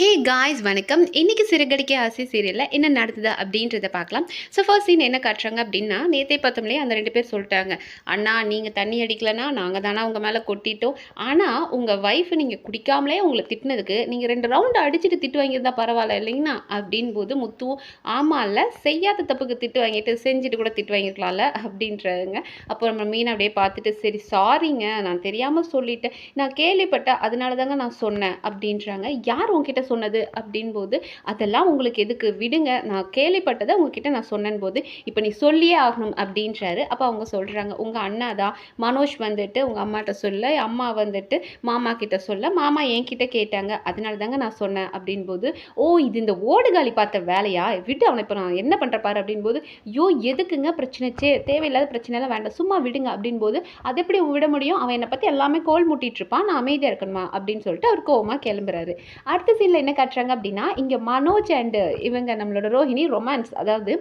Hey guys வணக்கம். இன்றைக்கி சிறுகடிக்க ஆசை சீரியலில் என்ன நடந்தது அப்படின்றத பார்க்கலாம். ஸோ ஃபர்ஸ்ட் சீன் என்ன காட்டுறாங்க அப்படின்னா நேத்தே பார்த்தோம்லே அந்த ரெண்டு பேர் சொல்லிட்டாங்க. அண்ணா நீங்கள் தண்ணி அடிக்கலைன்னா நாங்கள் தானே உங்கள் மேலே கொட்டிட்டோம். ஆனால் உங்கள் ஒய்ஃப் நீங்கள் குடிக்காமலே உங்களை திட்டினதுக்கு நீங்கள் ரெண்டு ரவுண்டு அடிச்சுட்டு திட்டு வாங்கியிருந்தா பரவாயில்ல இல்லைங்கண்ணா அப்படின் போது முத்துவும் ஆமாம் இல்லை செய்யாத தப்புக்கு திட்டு வாங்கிட்டு செஞ்சுட்டு கூட திட்டு வாங்கியிருக்கலாம்ல அப்படின்றாங்க அப்போ நம்ம மீன் அப்படியே பார்த்துட்டு சரி சாரிங்க நான் தெரியாமல் சொல்லிட்டேன். நான் கேள்விப்பட்டேன் அதனால தாங்க நான் சொன்னேன் அப்படின்றாங்க. யார் உங்ககிட்ட சொன்னது அப்படின் போது அதெல்லாம் உங்களுக்கு எதுக்கு? விடுங்க. நான் கேள்விப்பட்டதை உங்ககிட்ட நான் சொன்னேன் போது இப்போ நீ சொல்லியே ஆகணும் அப்படின்றாரு. அப்போ அவங்க சொல்கிறாங்க உங்கள் அண்ணா தான் மனோஜ் வந்துட்டு உங்கள் அம்மாட்ட சொல்ல அம்மா வந்துட்டு மாமா கிட்ட சொல்ல மாமா என்கிட்ட கேட்டாங்க. அதனால தாங்க நான் சொன்னேன் அப்படின் போது ஓ இது இந்த ஓடுகாலி பார்த்த வேலையா? விட்டு அவனை இப்போ நான் என்ன பண்ணுற பாரு அப்படின் போது ஐயோ எதுக்குங்க? பிரச்சனை சே தேவையில்லாத பிரச்சனைலாம் வேண்டாம். சும்மா விடுங்க அப்படின் போது அது எப்படி விட முடியும்? அவன் என்னை பற்றி எல்லாமே கோல் மூட்டிட்டு இருப்பான். நான் அமைதியாக இருக்கணுமா? அப்படின்னு சொல்லிட்டு அவர் கோவமாக கிளம்புறாரு. அடுத்த சீனில் என்ன காட்டுறாங்க அப்படின்னா இங்கே மனோஜ் அண்டு இவங்க நம்மளோட ரோஹிணி ரொமான்ஸ். அதாவது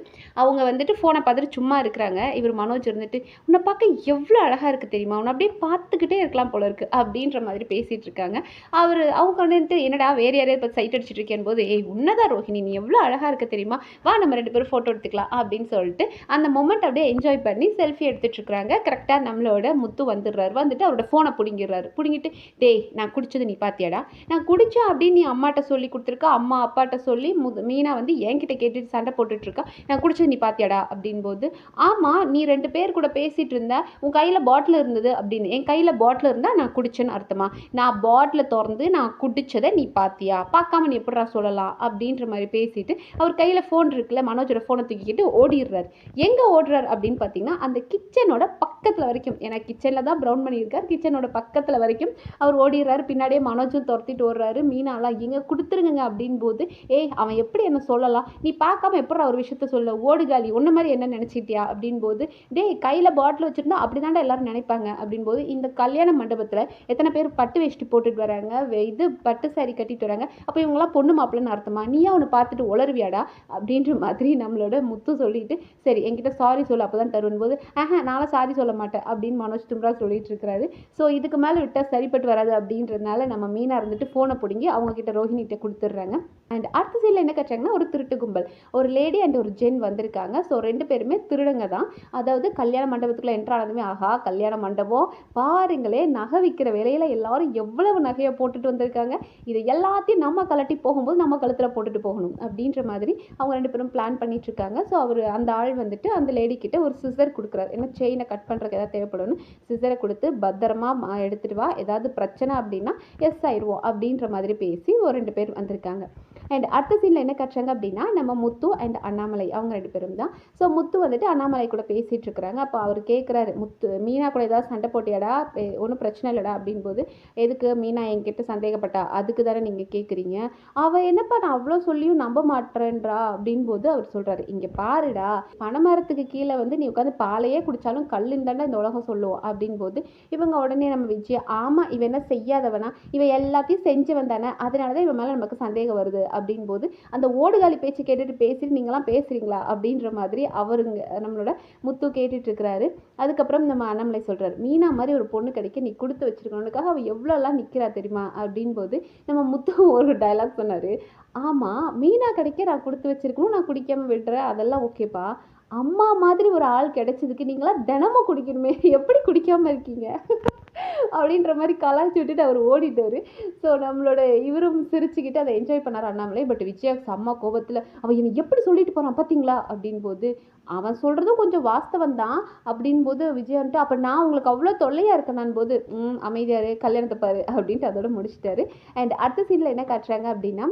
அவங்க வந்துட்டு ஃபோனை பார்த்துட்டு சும்மா இருக்கிறாங்க. இவர் மனோஜ் இருந்துட்டு உன்னை பார்க்க எவ்வளோ அழகாக இருக்குது தெரியுமா? உன்னை அப்படியே பார்த்துக்கிட்டே இருக்கலாம் போல இருக்குது அப்படின்ற மாதிரி பேசிகிட்டு இருக்காங்க. அவர் அவங்க வந்துட்டு என்னடா வேறு யாரையாவது இப்போ சைட் அடிச்சிட்டு இருக்கேன் போது ஏய் உன்னதான் ரோஹிணி நீ எவ்வளோ அழகாக இருக்க தெரியுமா? வா நம்ம ரெண்டு பேரும் ஃபோட்டோ எடுத்துக்கலாம். அப்படின்னு சொல்லிட்டு அந்த மொமெண்ட் அப்படியே என்ஜாய் பண்ணி செல்ஃபி எடுத்துகிட்டு இருக்காங்க கரெக்டாக நம்மளோட முத்து வந்துடுறாரு. வந்துட்டு அவரோட ஃபோனை பிடுங்கிடுறாரு. பிடுங்கிட்டு டேய் நான் குடிச்சது நீ பார்த்தியாடா? நான் குடிச்சேன் அப்படின்னு நீ அம்மாட்ட சொல்லி கொடுத்துருக்கா அம்மா அப்பாட்ட சொல்லி முது மீனா வந்து என்கிட்ட கேட்டுட்டு சண்டை போட்டுட்ருக்கா. நான் குடிச்சது நீ பாத்தியாடா அப்படின்போது ஆமாம் நீ ரெண்டு பேர் கூட பேசிட்டு இருந்த உன் கையில் பாட்டில் இருந்தது அப்படின்னு. என் கையில் பாட்டில் இருந்தால் நான் குடிச்சேன்னு அர்த்தமா? நான் பாட்டில் திறந்து நான் குடிச்சதை நீ பாத்தியா? பார்க்காம நீ எப்படா சொல்லலாம் அப்படின்ற மாதிரி பேசிட்டு அவர் கையில் ஃபோன் இருக்குல்ல மனோஜோட ஃபோனை தூக்கிக்கிட்டு ஓடிடுறாரு. எங்கே ஓடுறாரு அப்படின்னு பார்த்தீங்கன்னா அந்த கிச்சனோட பக்கத்தில் வரைக்கும். ஏன்னா கிச்சனில் தான் ப்ரௌன் பண்ணியிருக்கார். கிச்சனோட பக்கத்தில் வரைக்கும் அவர் ஓடிடுறாரு. பின்னாடியே மனோஜும் துரத்திட்டு ஓடுறாரு. மீனாலாம் எங்கே கொடுத்துருங்க அப்படின் போது ஏய் அவன் எப்படி என்ன சொல்லலாம்? நீ பார்க்காம எப்படி ஒரு விஷயத்த சொல்ல? ஓடுகாலி ஒன்று மாதிரி என்ன நினச்சிட்டியா? அப்படின் போது டேய் கையில் பாட்டில் வச்சுருந்தா அப்படி தாண்டா எல்லாரும் நினைப்பாங்க. அப்படின் போது இந்த கல்யாண மண்டபத்தில் எத்தனை பேர் பட்டு வேஷ்டி போட்டுட்டு வராங்க வே- இது பட்டு சாரி கட்டிட்டு வராங்க. அப்போ இவங்களாம் பொண்ணு மாப்பிள்ளைன்னு அர்த்தமா? நீயா அவனை பார்த்துட்டு உளருவியாடா? அப்படின்ற மாதிரி நம்மளோட முத்து சொல்லிட்டு சரி என்கிட்ட சாரி சொல்லு அப்போ தான் தருவன் போது ஆஹா நானும் சாரி சொல்ல மாட்டேன் அப்படின்னு மனோஜ் தும்ரா சொல்லிட்டு இருக்கிறாரு. ஸோ இதுக்கு மேலே விட்டால் சரிப்பட்டு வராது அப்படின்றதுனால நம்ம மீனாக இருந்துட்டு ஃபோனை பிடுங்கி அவங்க கிட்ட ரோஹிணிகிட்ட கொடுத்துட்றாங்க அண்ட் அடுத்த சைடில் என்ன கட்டுறாங்கன்னா ஒரு திருட்டு கும்பல். ஒரு லேடி அண்ட் ஒரு ஜென் வந்திருக்காங்க. ஸோ ரெண்டு பேருமே திருடுங்க தான். அதாவது கல்யாண மண்டபத்துக்குள்ள என்ட்ரானதுமே ஆஹா கல்யாண மண்டபம். பாருங்களே நகை விற்கிற வேலையில் எல்லாரும் எவ்வளவு நகையை போட்டுட்டு வந்திருக்காங்க. இது எல்லாத்தையும் நம்ம கலட்டி போகும்போது நம்ம கழுத்தில் போட்டுட்டு போகணும் அப்படின்ற மாதிரி அவங்க ரெண்டு பேரும் பிளான் பண்ணிட்டு இருக்காங்க. ஸோ அவர் அந்த ஆள் வந்துட்டு அந்த லேடி கிட்ட ஒரு சிசர் கொடுக்குறாரு. ஏன்னா செயினை கட் பண்ணுறதுக்கு ஏதாவது தேவைப்படும்னு. சிசரை கொடுத்து பத்திரமா எடுத்துட்டு வா. ஏதாவது பிரச்சனை அப்படின்னா எஸ் ஆயிடுவோம் அப்படின்ற மாதிரி பேசி ஒரு ரெண்டு பேர் வந்திருக்காங்க. அண்ட் அடுத்த சீனில் என்ன கட்டுறாங்க அப்படின்னா நம்ம முத்து அண்ட் அண்ணாமலை அவங்க ரெண்டு பேரும் தான். ஸோ முத்து வந்துட்டு அண்ணாமலை கூட பேசிகிட்டு இருக்கிறாங்க. அப்போ அவர் கேட்குறாரு முத்து மீனா கூட ஏதாவது சண்டை போட்டியாடா? ஒன்றும் பிரச்சனை இல்லைடா அப்படின்போது எதுக்கு மீனா என்கிட்ட சந்தேகப்பட்டா? அதுக்கு தானே நீங்கள் கேட்குறீங்க அவள் என்னப்பா நான் அவ்வளோ சொல்லியும் நம்ப மாட்டேன்றா? அப்படின் போது அவர் சொல்கிறாரு இங்கே பாருடா பனைமரத்துக்கு கீழே வந்து நீ உட்காந்து பாலையே குடித்தாலும் கல்லுன்னு தாண்டா இந்த உலகம் சொல்லுவோம் அப்படின்போது இவங்க உடனே நம்ம விஜய் ஆமாம் இவன் என்ன செய்யாதவனா? இவன் எல்லாத்தையும் செஞ்சு வந்தானே அதனால தான் இவன் மேலே நமக்கு சந்தேகம் வருது. அப்படின் போது அந்த ஓடுகாலி பேச்சு கேட்டுட்டு பேசிட்டு நீங்களாம் பேசுறீங்களா அப்படின்ற மாதிரி அவருங்க நம்மளோட முத்து கேட்டுட்டு இருக்கிறாரு அதுக்கப்புறம் நம்ம அண்ணாமலை சொல்றாரு மீனா மாதிரி ஒரு பொண்ணு கிடைக்க நீ கொடுத்து வச்சிருக்கணுக்காக அவள் எவ்வளோலாம் நிற்கிறா தெரியுமா? அப்படின் போது நம்ம முத்து ஒரு டயலாக் சொன்னாரு ஆமாம் மீனா கிடைக்க நான் கொடுத்து வச்சிருக்கணும். நான் குடிக்காமல் விடுறேன். அதெல்லாம் ஓகேப்பா அம்மா மாதிரி ஒரு ஆள் கிடைச்சதுக்கு நீங்களாம் தினமும் குடிக்கணுமே எப்படி குடிக்காமல் இருக்கீங்க? அப்படின்ற மாதிரி கலாய்ச்சி விட்டுட்டு அவர் ஓடிட்டார். ஸோ நம்மளோட இவரும் சிரிச்சுக்கிட்டு அதை என்ஜாய் பண்ணார் அண்ணாமலை. பட் விஜயா செம்ம கோபத்தில் அவன் என்னை எப்படி சொல்லிட்டு போகிறான் பார்த்தீங்களா அப்படின் போது அவன் சொல்கிறதும் கொஞ்சம் வாஸ்தவம் தான். அப்படின் போது விஜய் வந்துட்டு அப்போ நான் உங்களுக்கு அவ்வளோ தொல்லையாக இருக்கேன் போது ம் அமைதியாரு கல்யாணத்தை பாரு. அப்படின்ட்டு அதோட முடிச்சிட்டாரு. அண்ட் அடுத்த சீனில் என்ன காட்டுறாங்க அப்படின்னா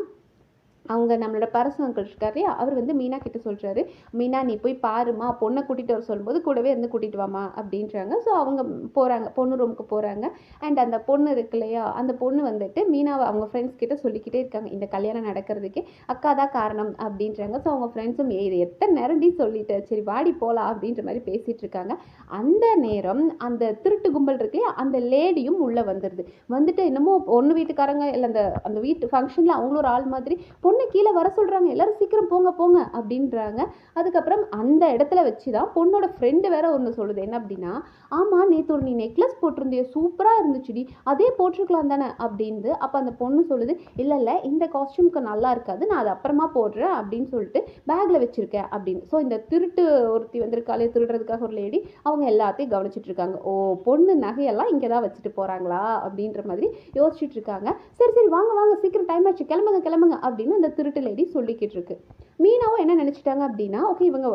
அவங்க நம்மளோட பரசு அங்கிள் இருக்காரு இல்லையா, அவர் வந்து மீனா கிட்ட சொல்கிறாரு மீனா நீ போய் பாருமா பொண்ணை கூட்டிகிட்டு வர சொல்லும்போது கூடவே இருந்து கூட்டிகிட்டு வாமா அப்படின்றாங்க. ஸோ அவங்க போகிறாங்க பொண்ணு ரூமுக்கு போகிறாங்க அண்ட் அந்த பொண்ணு இருக்கு இல்லையா? அந்த பொண்ணு வந்துட்டு மீனாவை அவங்க ஃப்ரெண்ட்ஸ் கிட்ட சொல்லிக்கிட்டே இருக்காங்க இந்த கல்யாணம் நடக்கிறதுக்கே அக்கா தான் காரணம் அப்படின்றாங்க. ஸோ அவங்க ஃப்ரெண்ட்ஸும் இது எத்தனை நேரண்டி சொல்லிட்டு? சரி வாடி போகலாம் அப்படின்ற மாதிரி பேசிகிட்டு இருக்காங்க. அந்த நேரம் அந்த திருட்டு கும்பல் இருக்கு இல்லையா? அந்த லேடியும் உள்ளே வந்துடுது வந்துட்டு என்னமோ பொண்ணு வீட்டுக்காரங்க இல்லை அந்த அந்த வீட்டு ஃபங்க்ஷனில் அவங்களும் ஒரு ஆள் மாதிரி பொண்ணு பொண்ணை கீழே வர சொல்கிறாங்க எல்லாரும் சீக்கிரம் போங்க போங்க அப்படின்றாங்க. அதுக்கப்புறம் அந்த இடத்துல வச்சு தான் பொண்ணோட ஃப்ரெண்டு வேற ஒன்று சொல்லுது. என்ன அப்படின்னா ஆமாம் நேற்று ஒரு நீ நெக்லஸ் போட்டிருந்திய சூப்பராக இருந்துச்சுடி. அதே போட்டிருக்கலாம் தானே? அப்படின்னு அப்போ அந்த பொண்ணு சொல்லுது இல்லை இல்லை இந்த காஸ்டியூம்க்கு நல்லா இருக்காது. நான் அது அப்புறமா போடுறேன் அப்படின்னு சொல்லிட்டு பேக்கில் வச்சுருக்கேன் அப்படின்னு. ஸோ இந்த திருட்டு ஒருத்தி வந்திருக்காளே திருடுறதுக்காக ஒரு லேடி அவங்க எல்லாத்தையும் கவனிச்சிட்டு இருக்காங்க. ஓ பொண்ணு நகையெல்லாம் இங்கே தான் வச்சுட்டு போகிறாங்களா அப்படின்ற மாதிரி யோசிச்சுட்டு இருக்காங்க. சரி சரி வாங்க வாங்க சீக்கிரம் டைம் ஆச்சு. கிளம்புங்க கிளம்புங்க அப்படின்னு அந்த திருட்டு லேடி சொல்லிக்கிட்டு இருக்கு மீனாவும் என்ன நினச்சிட்டாங்க அப்படின்னா ஓகே இவங்க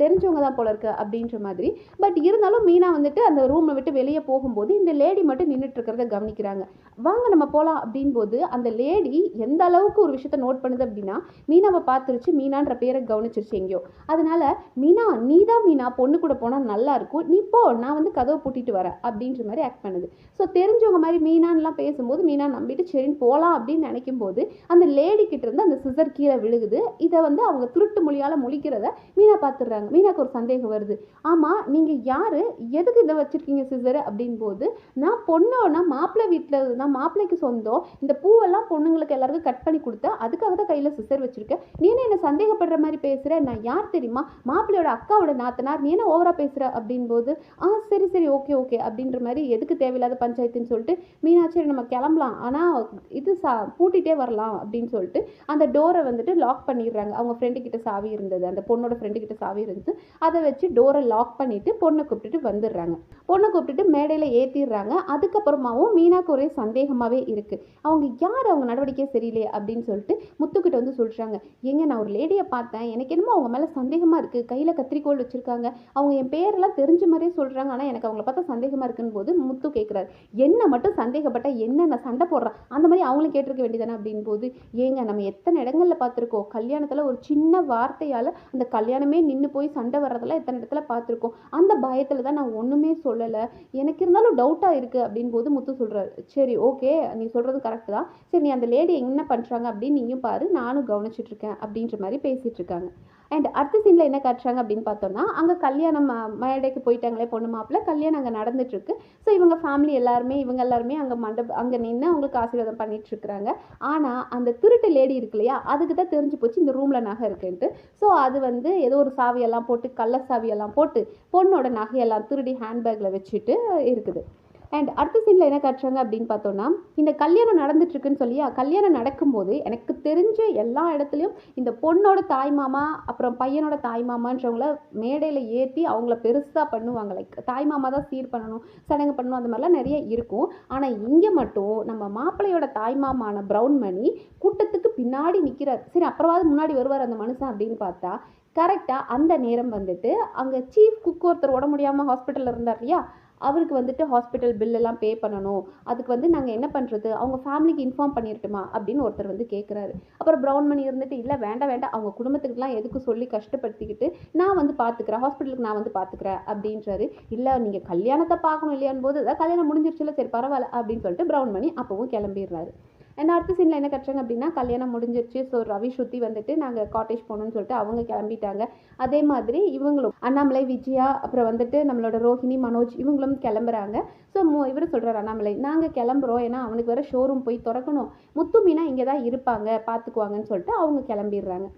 தெரிஞ்சவங்க தான் போல இருக்கு அப்படின்ற மாதிரி. பட் இருந்தாலும் மீனா வந்துட்டு அந்த ரூமை விட்டு வெளியே போகும்போது இந்த லேடி மட்டும் நின்றுட்டு இருக்கிறத கவனிக்கிறாங்க. வாங்க நம்ம போகலாம் அப்படின் போது அந்த லேடி எந்த அளவுக்கு ஒரு விஷயத்த நோட் பண்ணுது அப்படின்னா மீனாவை பார்த்துருச்சு மீனான்ற பேரை கவனிச்சிருச்சு எங்கேயோ. அதனால மீனா நீ தான் மீனா பொண்ணு கூட போனால் நல்லா இருக்கும். நீ போ நான் வந்து கதவை பூட்டிட்டு வரேன் அப்படின்ற மாதிரி ஆக்ட் பண்ணுது. ஸோ தெரிஞ்சவங்க மாதிரி மீனான்லாம் பேசும்போது மீனா நம்பிட்டு சரின்னு போகலாம் அப்படின்னு நினைக்கும் போது அந்த லேடி கிட்ட இருந்து அந்த சிசர் கீழே விழுகுது. இதை வந்து அவங்க திருட்டு மொழியால் முழிக்கிறத மீனா பார்த்துடுறாங்க மீனாக்கு ஒரு சந்தேகம் வருது. ஆமாம் நீங்கள் யார்? எதுக்கு இதை வச்சுருக்கீங்க சிசர் அப்படின் போது நான் பொண்ணோன்னா மாப்பிள்ளை வீட்டில் நான் மாப்பிள்ளைக்கு சொந்தம். இந்த பூவெல்லாம் பொண்ணுங்களுக்கு எல்லாருக்கும் கட் பண்ணி கொடுத்தேன். அதுக்காக தான் கையில் சிசர் வச்சுருக்கேன். நீ என்ன என்ன சந்தேகப்படுற மாதிரி பேசுகிற நான் யார் தெரியுமா? மாப்பிள்ளையோட அக்காவோட நாத்தனார் நீ என்ன ஓவராக பேசுகிற அப்படின்போது ஆ சரி சரி ஓகே ஓகே அப்படின்ற மாதிரி எதுக்கு தேவையில்லாத பஞ்சாயத்துன்னு சொல்லிட்டு மீனாட்சி நம்ம கிளம்பலாம். ஆனால் இது சா பூட்டிகிட்டே வரலாம் அப்படின்னு சொல்லிட்டு அந்த டோரை வந்துட்டு லாக் பண்ணிடுறாங்க. அவங்க அவங்க ஃப்ரெண்டு கிட்ட சாவி இருந்தது. அந்த பொண்ணோட ஃப்ரெண்டு கிட்ட சாவி இருந்துச்சு. அதை வச்சு டோரை லாக் பண்ணிட்டு பொண்ணை கூப்பிட்டுட்டு வந்துடுறாங்க. பொண்ணை கூப்பிட்டுட்டு மேடையில் ஏற்றிடுறாங்க அதுக்கப்புறமாவும் மீனாக்கு ஒரே சந்தேகமாகவே இருக்குது அவங்க யார்? அவங்க நடவடிக்கை சரியில்லை அப்படின்னு சொல்லிட்டு முத்துக்கிட்ட வந்து சொல்கிறாங்க ஏங்க நான் ஒரு லேடியை பார்த்தேன். எனக்கு என்னமோ அவங்க மேலே சந்தேகமாக இருக்குது கையில் கத்திரிக்கோல் வச்சுருக்காங்க. அவங்க என் பேரெல்லாம் தெரிஞ்ச மாதிரியே சொல்கிறாங்க ஆனால் எனக்கு அவங்கள பார்த்தா சந்தேகமாக இருக்குன்னு போது முத்து கேட்குறாரு என்ன மட்டும் சந்தேகப்பட்டால் என்ன? நான் சண்டை போடுறேன். அந்த மாதிரி அவங்களும் கேட்டிருக்க வேண்டியதானே அப்படின் போது ஏங்க நம்ம எத்தனை இடங்களில் பார்த்துருக்கோம். கல்யாணத்தில் ஒரு சின்ன வார்த்தையால் அந்த கல்யாணமே நின்று போய் சண்டை வர்றதெல்லாம் எத்தனை இடத்துல பார்த்துருக்கோம். அந்த பயத்தில் தான் நான் ஒன்றுமே சொல்லலை. எனக்கு இருந்தாலும் டவுட்டாக இருக்குது அப்படின் போது முத்து சொல்கிறாரு சரி ஓகே நீ சொல்கிறது கரெக்டு தான். சரி நீ அந்த லேடி என்ன பண்ணுறாங்க அப்படின்னு நீயும் பாரு நானும் கவனிச்சிட்டு இருக்கேன். அப்படின்ற மாதிரி பேசிகிட்ருக்காங்க அண்ட் அடுத்த சீனில் என்ன காட்டுறாங்க அப்படின்னு பார்த்தோம்னா அங்கே கல்யாணம் மேடைக்கு போயிட்டாங்களே பொண்ணு மாப்பிள்ள கல்யாணம் அங்கே நடந்துட்டுருக்கு. ஸோ இவங்க ஃபேமிலி எல்லாருமே இவங்க எல்லாருமே அங்கே மண்டப அங்கே நின்று அவங்களுக்கு ஆசீர்வாதம் பண்ணிட்டு இருக்கிறாங்க. ஆனால் அந்த திருட்டு லேடி இருக்கு இல்லையா அதுக்கு தான் தெரிஞ்சு போச்சு இந்த ரூமில் நகை இருக்குன்ட்டு. ஸோ அது வந்து ஏதோ ஒரு சாவியெல்லாம் போட்டு கள்ள சாவியெல்லாம் போட்டு பொண்ணோட நகையெல்லாம் திருடி ஹேண்ட்பேக்கில் வச்சுட்டு இருக்குது. அண்ட் அடுத்த சீனில் என்ன காட்டுறாங்க அப்படின்னு பார்த்தோன்னா இந்த கல்யாணம் நடந்துட்டுருக்குன்னு சொல்லி சொல்லியா கல்யாணம் நடக்கும்போது எனக்கு தெரிஞ்ச எல்லா இடத்துலையும் இந்த பொண்ணோட தாய் மாமா அப்புறம் பையனோட தாய் மாமான்றவங்கள மேடையில் ஏற்றி அவங்கள பெருசாக பண்ணுவாங்க. லைக் தாய் மாமா தான் சீர் பண்ணணும் சடங்கு பண்ணணும் அந்த மாதிரிலாம் நிறைய இருக்கும். ஆனால் இங்கே மட்டும் நம்ம மாப்பிள்ளையோட தாய் மாமான ப்ரௌன் மணி கூட்டத்துக்கு பின்னாடி நிற்கிறார் சரி அப்புறமாவது முன்னாடி வருவார் அந்த மனுஷன் அப்படின்னு பார்த்தா கரெக்டாக அந்த நேரம் வந்துட்டு அங்கே சீஃப் குக் ஒருத்தர் உட முடியாமல் ஹாஸ்பிட்டலில் இருந்தார் இல்லையா? அவருக்கு வந்துட்டு ஹாஸ்பிட்டல் பில் எல்லாம் பே பண்ணணும். அதுக்கு வந்து நாங்கள் என்ன பண்ணுறது அவங்க ஃபேமிலிக்கு இன்ஃபார்ம் பண்ணிடட்டுமா அப்படின்னு ஒருத்தர் வந்து கேட்குறாரு அப்புறம் ப்ரௌன் மணி இருந்துட்டு இல்லை வேண்டாம் வேண்டாம். அவங்க குடும்பத்துக்குலாம் எதுக்கு சொல்லி கஷ்டப்படுத்திக்கிட்டு நான் வந்து பார்த்துக்கிறேன் ஹாஸ்பிட்டலுக்கு நான் வந்து பார்த்துக்கிறேன் அப்படின்றாரு. இல்லை நீங்கள் கல்யாணத்தை பார்க்கணும் இல்லையான்னு போது அதான் கல்யாணம் முடிஞ்சிருச்சுல சரி பரவாயில்ல. அப்படின்னு சொல்லிட்டு ப்ரௌன் மணி அப்பவும் கிளம்பிடுறாரு. அண்ட் அடுத்த சீனில் என்ன கட்டுறாங்க அப்படின்னா கல்யாணம் முடிஞ்சிருச்சு. ஸோ ரவி ஸ்ருதி வந்துட்டு நாங்கள் காட்டேஜ் போகணும்னு சொல்லிட்டு அவங்க கிளம்பிட்டாங்க. அதே மாதிரி இவங்களும் அண்ணாமலை விஜயா அப்புறம் வந்துட்டு நம்மளோட ரோஹிணி மனோஜ் இவங்களும் கிளம்புறாங்க. ஸோ இவர் சொல்கிறார் அண்ணாமலை நாங்கள் கிளம்புறோம். ஏன்னா அவனுக்கு வேறு ஷோரூம் போய் திறக்கணும். முத்து மீனா இங்கே தான் இருப்பாங்க. பார்த்துக்குவாங்கன்னு சொல்லிட்டு அவங்க கிளம்பிடுறாங்க.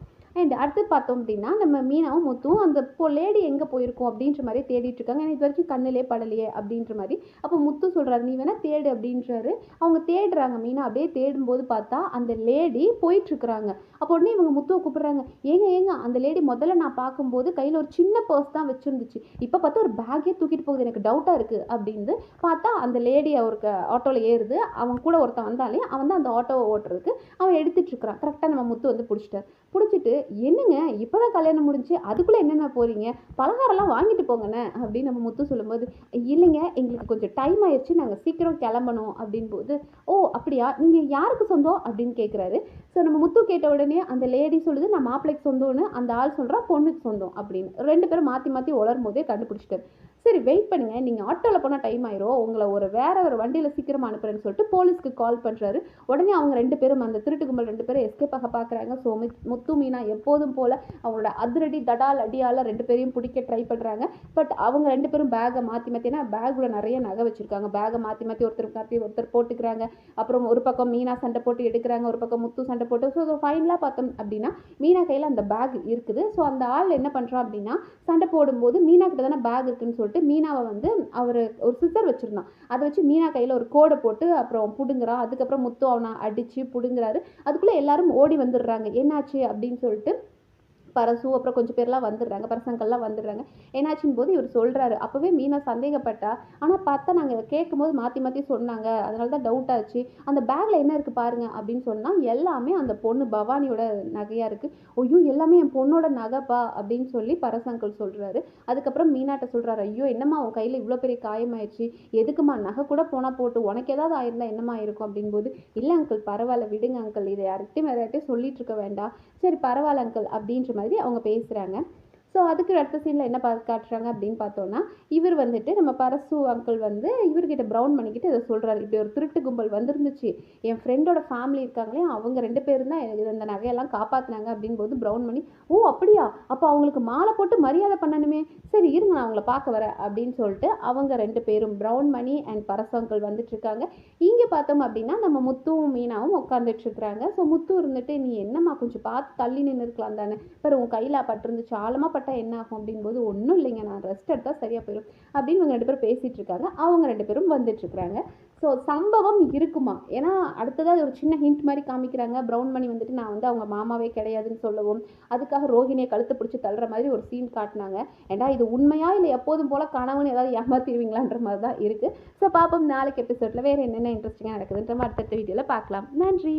அண்ட் அடுத்து பார்த்தோம் அப்படின்னா நம்ம மீனாவும் முத்துவும் அந்த இப்போ லேடி எங்கே போயிருக்கோம் அப்படின்ற மாதிரி தேடிட்டு இருக்காங்க. ஏன்னா இது வரைக்கும் கண்ணிலே படலையே அப்படின்ற மாதிரி. அப்போ முத்து சொல்கிறாரு நீ வேணால் தேடு அப்படின்றாரு. அவங்க தேடுறாங்க மீனா அப்படியே தேடும்போது பார்த்தா அந்த லேடி போயிட்டுருக்குறாங்க. அப்போ உடனே இவங்க முத்துவை கூப்பிட்றாங்க ஏங்க ஏங்க அந்த லேடி முதல்ல நான் பார்க்கும்போது கையில் ஒரு சின்ன பர்ஸ் தான் வச்சுருந்துச்சு. இப்போ பார்த்தா ஒரு பேக்கே தூக்கிட்டு போகுது எனக்கு டவுட்டாக இருக்குது அப்படின்னு பார்த்தா அந்த லேடி அவருக்கு ஆட்டோவில் ஏறுது. அவன் கூட ஒருத்தன் வந்தாலே அவன் தான் அந்த ஆட்டோவை ஓட்டுறதுக்கு அவன் எடுத்துட்டு இருக்கிறான். கரெக்டாக நம்ம முத்து வந்து பிடிச்சிட்டார். பிடிச்சிட்டு என்னங்க இப்போ தான் கல்யாணம் முடிஞ்சு அதுக்குள்ளே என்னென்ன போகிறீங்க பலகாரம்லாம் வாங்கிட்டு போங்கண்ணே அப்படின்னு நம்ம முத்து சொல்லும்போது இல்லைங்க எங்களுக்கு கொஞ்சம் டைம் ஆயிடுச்சு நாங்கள் சீக்கிரம் கிளம்பணும் அப்படின் போது ஓ அப்படியா? நீங்கள் யாருக்கு சொந்தம்? அப்படின்னு கேட்குறாரு ஸோ நம்ம முத்து கேட்ட உடனே அந்த லேடி சொல்லுது நான் மாப்பிள்ளைக்கு சொந்தம்னு. அந்த ஆள் சொல்கிறா பொண்ணுக்கு சொந்தம் அப்படின்னு. ரெண்டு பேரும் மாற்றி மாற்றி உளரும் போதே கண்டுபிடிச்சிட்டாரு. சரி வெயிட் பண்ணுங்க நீங்கள் ஆட்டோவில் போனால் டைம் ஆயிரும் உங்களை ஒரு வேற ஒரு வண்டியில் சீக்கிரமாக அனுப்புறேன்னு சொல்லிட்டு போலீஸ்க்கு கால் பண்ணுறாரு உடனே அவங்க ரெண்டு பேரும் அந்த திருட்டு கும்பல் ரெண்டு பேரும் எஸ்கேப் ஆக பார்க்குறாங்க ஸோ முத்து மீனா எப்போதும் போல் அவங்களோட அதிரடி தடால் அடியால் ரெண்டு பேரையும் பிடிக்க ட்ரை பண்ணுறாங்க பட் அவங்க ரெண்டு பேரும் பேக்கை மாற்றி மாற்றினா பேக்கில் பேக்குள்ள நிறைய நகை வச்சுருக்காங்க. பேக்கை மாற்றி மாற்றி ஒருத்தர் காப்பி ஒருத்தர் போட்டுக்கிறாங்க. அப்புறம் ஒரு பக்கம் மீனா சண்டை போட்டு எடுக்கிறாங்க ஒரு பக்கம் முத்து சண்டை போட்டு. ஸோ ஃபைனலாக பார்த்தோம் அப்படின்னா மீனா கையில் அந்த பேக் இருக்குது. ஸோ அந்த ஆள் என்ன பண்ணுறான் அப்படின்னா சண்டை போடும்போது மீனா கிட்ட தானே பேக் இருக்குன்னு சொல்லிட்டு மீனாவை வந்து அவர் ஒரு சிசர் வச்சுருந்தான். அதை வச்சு மீனா கையில் ஒரு கோடை போட்டு அப்புறம் பிடுங்குறான். அதுக்கப்புறம் முத்து அவனை அடித்து பிடுங்குறாரு. அதுக்குள்ளே எல்லாரும் ஓடி வந்துடுறாங்க. என்னாச்சு அப்படின்னு சொல்லிட்டு ഇട്ട് பரசு அப்புறம் கொஞ்சம் பேர்லாம் வந்துடுறாங்க பரசங்கள்லாம் வந்துடுறாங்க. என்னாச்சுன்னு போது இவர் சொல்கிறாரு அப்போவே மீனா சந்தேகப்பட்டா? ஆனால் பார்த்தா நாங்கள் கேட்கும்போது மாற்றி மாற்றி சொன்னாங்க. அதனால தான் டவுட் ஆச்சு. அந்த பேக்கில் என்ன இருக்குது பாருங்க அப்படின்னு சொன்னால் எல்லாமே அந்த பொண்ணு பவானியோட நகையாக இருக்குது ஐயோ எல்லாமே என் பொண்ணோட நகைப்பா? அப்படின்னு சொல்லி பரசங்கல் சொல்கிறாரு அதுக்கப்புறம் மீனாட்ட சொல்கிறாரு ஐயோ என்னம்மா உன் கையில் இவ்வளோ பெரிய காயமாயிடுச்சு எதுக்குமா நகை கூட போனால் போட்டு உனக்கு ஏதாவது ஆயிருந்தா என்னம்மா இருக்கும்? அப்படின்போது இல்லை அங்கிள் பரவாயில்ல விடுங்க அங்கிள் இதை யார்கிட்டையும் வேறு யார்கிட்டையும் சொல்லிட்டு இருக்க வேண்டாம். சரி பரவாயில்ல அங்கிள் அப்படின்ற மாதிரி அவங்க பேசுகிறாங்க ஸோ அதுக்கு அடுத்த சீனில் என்ன பா காட்டுறாங்க அப்படின்னு பார்த்தோன்னா இவர் வந்துட்டு நம்ம பரசு அங்கிள் வந்து இவர்கிட்ட ப்ரௌன் பண்ணிக்கிட்டு இதை சொல்கிறாரு இப்படி ஒரு திருட்டு கும்பல் வந்துருந்துச்சு. என் ஃப்ரெண்டோட ஃபேமிலி இருக்காங்களே அவங்க ரெண்டு பேரும் தான் இந்த நகையெல்லாம் காப்பாற்றினாங்க அப்படிங்கும்போது ப்ரௌன் பண்ணி ஓ அப்படியா? அப்போ அவங்களுக்கு மாலை போட்டு மரியாதை பண்ணணுமே. சரி இருங்க நான் அவங்கள பார்க்க வரேன். அப்படின்னு சொல்லிட்டு அவங்க ரெண்டு பேரும் brown Mani and Parasu uncle வந்துட்டு இருக்காங்க. இங்கே பார்த்தோம் அப்படின்னா நம்ம முத்துவும் மீனாவும் உட்காந்துட்டு இருக்கிறாங்க. ஸோ முத்து இருந்துட்டு நீ என்னம்மா கொஞ்சம் பார்த்து தள்ளி நின்று இருக்கலாம் தானே. பாரு உன் கையில் பட்டிருந்துச்சு ஆழமாக பட்டா என்ன ஆகும் அப்படிங்கும்போது ஒன்றும் இல்லைங்க நான் ரெஸ்ட் எடுத்தால் சரியாக போயிடும் அப்படின்னு இவங்க ரெண்டு பேரும் பேசிகிட்டு இருக்காங்க. அவங்க ரெண்டு பேரும் வந்துட்டுருக்குறாங்க ஸோ சம்பவம் இருக்குமா? ஏன்னா அடுத்ததாக ஒரு சின்ன ஹிண்ட் மாதிரி காமிக்கிறாங்க. ப்ரௌன் மணி வந்துட்டு நான் வந்து அவங்க மாமாவே கிடையாதுன்னு சொல்லவும் அதுக்காக ரோஹிணியை கழுத்து பிடிச்சி தள்ளுற மாதிரி ஒரு சீன் காட்டினாங்க. ஏண்டா இது உண்மையா இல்லை எப்போதும் போல் கணவன் ஏதாவது ஏமாத்திடுவீங்களான்ற மாதிரி தான் இருக்குது ஸோ பார்ப்போம் நாளைக்கு எபிசோடில் வேறு என்னென்ன இன்ட்ரெஸ்டிங்காக நடக்குதுன்ற மாதிரி அடுத்த வீடியோவில் பார்க்கலாம். நன்றி!